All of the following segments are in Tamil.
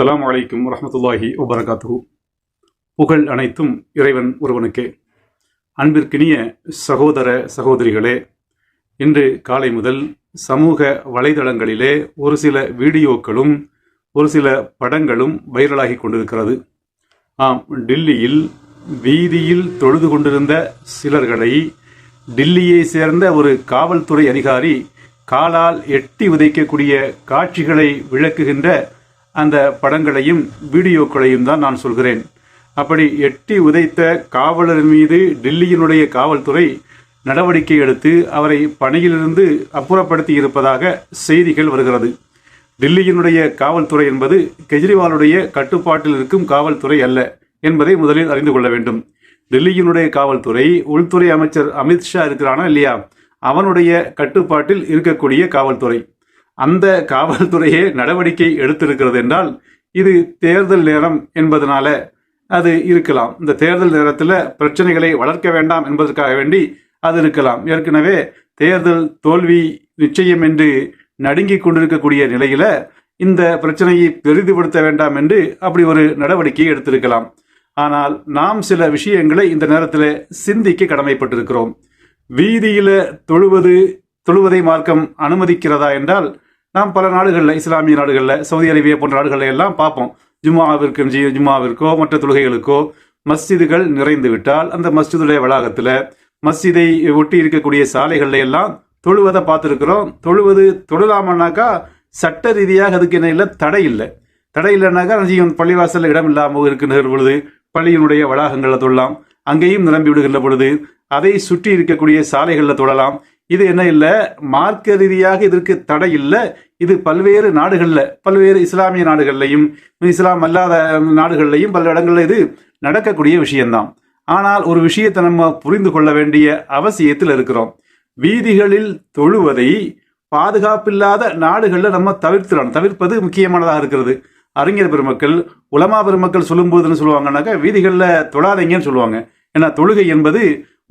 அஸ்லாம் அலைக்கும் வரமத்துல்லாஹி வபரகாத்து புகழ் அனைத்தும் இறைவன் ஒருவனுக்கே. அன்பிற்கினிய சகோதர சகோதரிகளே இன்று காலை முதல் சமூக வலைதளங்களிலே ஒரு சில வீடியோக்களும் ஒரு சில படங்களும் வைரலாகி கொண்டிருக்கிறது. ஆம் டில்லியில் வீதியில் தொழுது கொண்டிருந்த சிலர்களை டில்லியை சேர்ந்த ஒரு காவல்துறை அதிகாரி காலால் எட்டி உதைக்கக்கூடிய காட்சிகளை விளக்குகின்ற அந்த படங்களையும் வீடியோக்களையும் தான் நான் சொல்கிறேன். அப்படி எட்டி உதைத்த காவலர் மீது டில்லியினுடைய காவல்துறை நடவடிக்கை எடுத்து அவரை பணியிலிருந்து அப்புறப்படுத்தி இருப்பதாக செய்திகள் வருகிறது. டில்லியினுடைய காவல்துறை என்பது கெஜ்ரிவாலுடைய கட்டுப்பாட்டில் இருக்கும் காவல்துறை அல்ல என்பதை முதலில் அறிந்து கொள்ள வேண்டும். டெல்லியினுடைய காவல்துறை உள்துறை அமைச்சர் அமித்ஷா இருக்கிறானா இல்லையா? அவனுடைய கட்டுப்பாட்டில் இருக்கக்கூடிய காவல்துறை. அந்த காவல்துறையே நடவடிக்கை எடுத்திருக்கிறது என்றால் இது தேர்தல் நேரம் என்பதனால அது இருக்கலாம். இந்த தேர்தல் நேரத்தில் பிரச்சனைகளை வளர்க்க வேண்டாம் என்பதற்காக வேண்டி அது இருக்கலாம். ஏற்கனவே தேர்தல் தோல்வி நிச்சயம் என்று நடுங்கிக் கொண்டிருக்கக்கூடிய நிலையில இந்த பிரச்சனையை பெரிதுபடுத்த வேண்டாம் என்று அப்படி ஒரு நடவடிக்கை எடுத்திருக்கலாம். ஆனால் நாம் சில விஷயங்களை இந்த நேரத்தில் சிந்திக்க கடமைப்பட்டிருக்கிறோம். வீதியில தொழுவது தொழுவதை மார்க்கம் அனுமதிக்கிறதா என்றால் நாம் பல நாடுகளில் இஸ்லாமிய நாடுகளில் சவுதி அரேபியா போன்ற நாடுகளில் எல்லாம் பார்ப்போம். ஜும்மாவிற்கு ஜி- ஜும்மாவிற்கோ மற்ற தொழுகைகளுக்கோ மஸ்ஜிதுகள் நிறைந்து விட்டால் அந்த மஸ்ஜிதுடைய வளாகத்தில் மஸ்ஜிதை ஒட்டி இருக்கக்கூடிய சாலைகளில் எல்லாம் தொழுவதை பார்த்துருக்குறோம். தொழுவது தொழலாமன்னாக்கா சட்ட ரீதியாக அதுக்கு என்ன இல்லை தடை இல்லை. தடை இல்லைனாக்கா செய்யும் பள்ளிவாசலில் இடம் இல்லாமல் இருக்கின்ற பொழுது பள்ளியினுடைய வளாகங்களில் தொழலாம். அங்கேயும் நிரம்பி விடுகின்ற பொழுது அதை சுற்றி இருக்கக்கூடிய சாலைகளில் தொழலாம். இது என்ன இல்லை? மார்க்க ரீதியாக இதற்கு தடை இல்லை. இது பல்வேறு நாடுகளில் பல்வேறு இஸ்லாமிய நாடுகள்லையும் இஸ்லாம் அல்லாத நாடுகள்லையும் பல இடங்களில் இது நடக்கக்கூடிய விஷயம்தான். ஆனால் ஒரு விஷயத்தை நம்ம புரிந்து கொள்ள வேண்டிய அவசியத்தில் இருக்கிறோம். வீதிகளில் தொழுவதை பாதுகாப்பில்லாத நாடுகளில் நம்ம தவிர்த்திடணும். தவிர்ப்பது முக்கியமானதாக இருக்கிறது. அறிஞர் பெருமக்கள் உலமா பெருமக்கள் சொல்லும்போதுன்னு சொல்லுவாங்கன்னாக்கா வீதிகளில் தொழாதீங்கன்னு சொல்லுவாங்க. ஏன்னா தொழுகை என்பது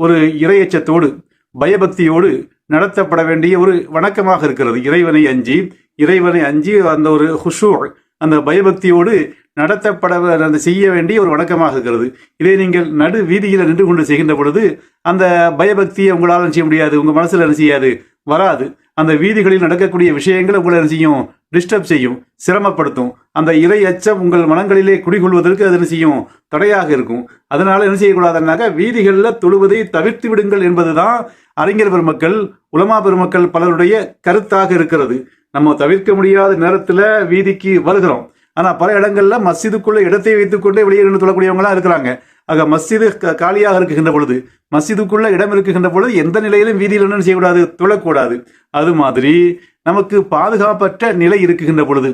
ஒரு இறையச்சத்தோடு பயபக்தியோடு நடத்தப்பட வேண்டிய ஒரு வணக்கமாக இருக்கிறது. இறைவனை அஞ்சி இறைவனை அஞ்சி அந்த ஒரு ஹுஷூர் அந்த பயபக்தியோடு நடத்தப்பட அந்த செய்ய வேண்டிய ஒரு வணக்கமாக இருக்கிறது. இதை நீங்கள் நடு வீதியில் நின்று கொண்டு செய்கின்ற பொழுது அந்த பயபக்தியை உங்களால் செய்ய முடியாது? உங்கள் மனசில் என்ன செய்யாது? வராது. அந்த வீதிகளில் நடக்கக்கூடிய விஷயங்கள் உங்களை என்ன செய்யும்? டிஸ்டர்ப் செய்யும் சிரமப்படுத்தும். அந்த இறை அச்சம் உங்கள் மனங்களிலே குடிகொள்வதற்கு அது என்ன செய்யும்? தடையாக இருக்கும். அதனால என்ன செய்யக்கூடாதுன்னாக்க வீதிகளில் தொழுவதை தவிர்த்து விடுங்கள் என்பதுதான் அறிஞர் பெருமக்கள் உலமா பெருமக்கள் பலருடைய கருத்தாக இருக்கிறது. நம்ம தவிர்க்க முடியாத நேரத்தில் வீதிக்கு வருகிறோம். ஆனால் பல இடங்களில் மஸ்ஜிதுக்குள்ள இடத்தை வைத்துக்கொண்டே வெளியே நின்று தொழக்கூடியவங்களா இருக்கிறாங்க. ஆக மஸ்ஜிது க- காலியாக இருக்குகின்ற பொழுது மஸ்ஜிதுக்குள்ள இடம் இருக்குகின்ற பொழுது எந்த நிலையிலும் வீதியில் என்ன செய்யக்கூடாது? தொழக்கூடாது. அது மாதிரி நமக்கு பாதுகாப்பற்ற நிலை இருக்குகின்ற பொழுது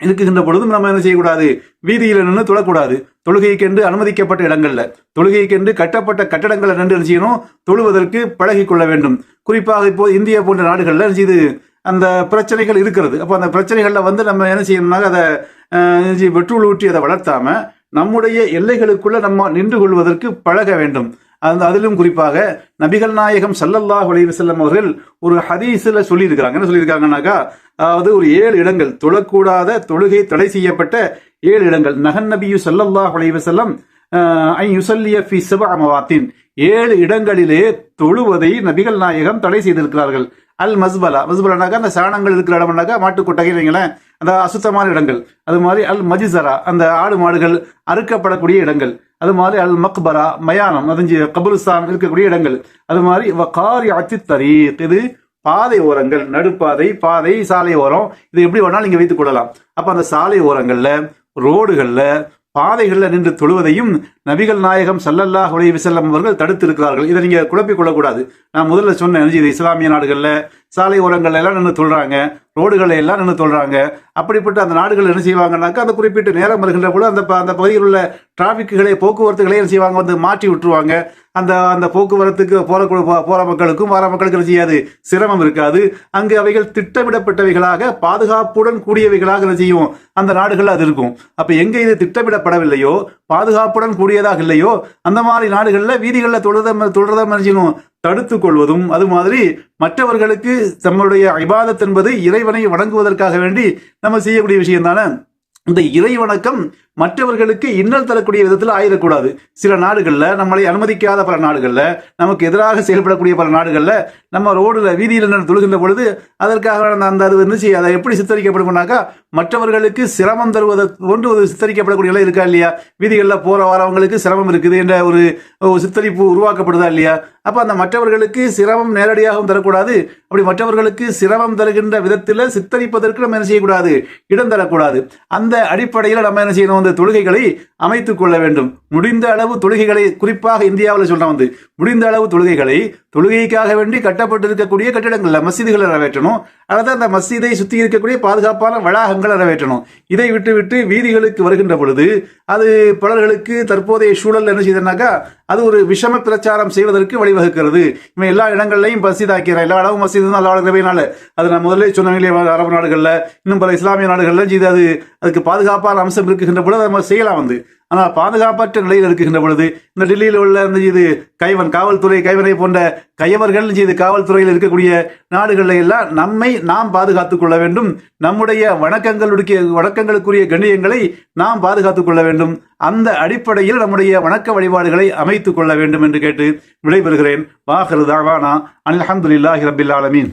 இருக்குகின்ற பொழுதும் நம்ம என்ன செய்யக்கூடாது? வீதியில் நின்று தொழக்கூடாது. தொழுகைக்கென்று அனுமதிக்கப்பட்ட இடங்கள்ல தொழுகைக்கென்று கட்டப்பட்ட கட்டடங்களை நின்று என்ன செய்யணும்? தொழுவதற்கு பழகி கொள்ள வேண்டும். குறிப்பாக இப்போ இந்தியா போன்ற நாடுகள்ல செய்து? அந்த பிரச்சனைகள் இருக்கிறது. அப்போ அந்த பிரச்சனைகளில் வந்து நம்ம என்ன செய்யணும்னாக்க அதை வெற்றுள் ஊற்றி அதை வளர்த்தாம நம்முடைய எல்லைகளுக்குள்ள நம்ம நின்று கொள்வதற்கு பழக வேண்டும். அந்த அதிலும் குறிப்பாக நபிகள் நாயகம் சல்லல்லாஹ் அலைஹி அவர்கள் ஒரு ஹதீஸில் சொல்லியிருக்கிறாங்க. என்ன சொல்லியிருக்காங்கன்னாக்கா அதாவது ஒரு ஏழு இடங்கள் தொழக்கூடாத தொழுகை தடை செய்யப்பட்ட ஏழு இடங்கள். நகன் நபியு சல்லல்லாஹ் அலைஹி ஐ யுசல்லிய ஃபி சபஅ மவாத்தின். ஏழு இடங்களிலே தொழுவதை நபிகள் நாயகம் தடை செய்திருக்கிறார்கள். அல் மஸ்பலா மஸ்பலானாக்கா அந்த சாணங்கள் இருக்கிற இடம்னாக்கா மாட்டு கொட்டகை வைங்களேன் அந்த அசுத்தமான இடங்கள். அது மாதிரி அல் மஜிசரா அந்த ஆடு மாடுகள் அறுக்கப்படக்கூடிய இடங்கள். அது மாதிரி அல் மக்பரா மயானம் அதஞ்சு கபுலுஸ்தான் இருக்கக்கூடிய இடங்கள். அது மாதிரி வகாரி அத்தி தரீக் இது பாதை ஓரங்கள் நடுப்பாதை பாதை சாலை ஓரம். இது எப்படி வேணாலும் இங்கே வைத்துக் கொள்ளலாம். அப்போ அந்த சாலை ஓரங்களில் ரோடுகளில் பாதைகளில் நின்று தொழுவதையும் நபிகள் நாயகம் சல்லல்லா உலகி வஸல்லம் அவர்கள் தடுத்திருக்கிறார்கள். இதை நீங்கள் குழப்பிக் கொள்ளக்கூடாது. நான் முதல்ல சொன்னேன் இது இஸ்லாமிய நாடுகளில் சாலை ஓரங்கள்ல எல்லாம் நின்று தொழுறாங்க ரோடுகளை எல்லாம் நின்று தொழுறாங்க. அப்படிப்பட்ட அந்த நாடுகள் என்ன செய்வாங்கன்னாக்கா அந்த குறிப்பிட்ட நேரம் வருகின்ற பொழுது அந்த ப- அந்த பகுதியில் உள்ள டிராஃபிக்குகளை போக்குவரத்துகளை என்ன செய்வாங்க வந்து மாற்றி விட்டுருவாங்க. அந்த அந்த போக்குவரத்துக்கு போற போகிற போற மக்களுக்கும் வர மக்களுக்கு என்ன செய்யாது சிரமம் இருக்காது. அங்கு அவைகள் திட்டமிடப்பட்டவைகளாக பாதுகாப்புடன் கூடியவைகளாக என்ன செய்யும் அந்த நாடுகள் அது இருக்கும். அப்போ எங்கே இது திட்டமிடப்படவில்லையோ பாதுகாப்புடன் கூடியதாக இல்லையோ அந்த மாதிரி நாடுகளில் வீதிகளில் தொழுத தொழுறத என்ன செய்யணும் தடுத்து கொள்வதும் அது மாதிரி மற்றவர்களுக்கு தம்முடைய இபாதத் என்பது இறைவனை வணங்குவதற்காக வேண்டி நம்ம செய்யக்கூடிய விஷயம் தானே இந்த இறை வணக்கம் மற்றவர்களுக்கு இன்னல் தரக்கூடிய விதத்தில் ஆயிடக்கூடாது சில நாடுகளில் நம்மளை அனுமதிக்காத பல நாடுகளில் நமக்கு எதிராக செயல்படக்கூடிய பல நாடுகளில் நம்ம ரோடில் வீதியில் நின்று தொழுகின்ற பொழுது அதற்காக அந்த அது இருந்துச்சு அதை எப்படி சித்தரிக்கப்படும்னாக்கா மற்றவர்களுக்கு சிரமம் தருவதை ஒன்று ஒரு சித்தரிக்கப்படக்கூடிய நிலை இருக்கா இல்லையா? வீதிகளில் போகிற வரவங்களுக்கு சிரமம் இருக்குது என்ற ஒரு சித்தரிப்பு உருவாக்கப்படுதா இல்லையா? அப்போ அந்த மற்றவர்களுக்கு சிரமம் நேரடியாகவும் தரக்கூடாது. அப்படி மற்றவர்களுக்கு சிரமம் தருகின்ற விதத்தில் சித்தரிப்பதற்கு நம்ம என்ன செய்யக்கூடாது? இடம் தரக்கூடாது. அந்த அடிப்படையில் நம்ம என்ன செய்யணும்? இந்த தொழுகைகளை அமைத்துக் கொள்ள வேண்டும். முடிந்த அளவு தொழுகைகளை குறிப்பாக இந்தியாவில் சொல்றேன் வந்து முடிந்த அளவு தொழுகைகளை தொழுகைக்காக வேண்டி கட்டப்பட்டிருக்கக்கூடிய கட்டிடங்கள்ல மசீதுகளை நிறைவேற்றணும். அல்லது அந்த மசீதை சுத்தி இருக்கக்கூடிய பாதுகாப்பான வளாகங்களை நிறைவேற்றணும். இதை விட்டு விட்டு வீதிகளுக்கு வருகின்ற பொழுது அது பலர்களுக்கு தற்போதைய சூழல் என்ன செய்தனாக்கா அது ஒரு விஷம பிரச்சாரம் செய்வதற்கு வழிவகுக்கிறது. இவன் எல்லா இடங்கள்லையும் மசீதாக்கிறான் எல்லா இடமும் மசீது தான் அல்லா வழங்குறவையினால அது நான் முதலே சொன்னீங்களே அரபு நாடுகளில் இன்னும் பல இஸ்லாமிய நாடுகளில் இது அது அதுக்கு பாதுகாப்பான அம்சம் இருக்குகின்ற பொழுது அதை நம்ம செய்யலாம் வந்து. ஆனால் பாதுகாப்பற்ற நிலையில் இருக்கின்ற பொழுது இந்த டெல்லியில் உள்ள இந்த இது கைவன் காவல்துறை கைவனை போன்ற கையவர்கள் இது காவல்துறையில் இருக்கக்கூடிய நாடுகளில் எல்லாம் நம்மை நாம் பாதுகாத்துக் கொள்ள வேண்டும். நம்முடைய வணக்கங்களுடைய வணக்கங்களுக்குரிய கண்ணியங்களை நாம் பாதுகாத்துக் கொள்ள வேண்டும். அந்த அடிப்படையில் நம்முடைய வணக்க வழிபாடுகளை அமைத்துக் கொள்ள வேண்டும் என்று கேட்டு விடைபெறுகிறேன். வாஹரு தாவானா. அல்ஹம்துலில்லாஹி ரபில் ஆலமீன்.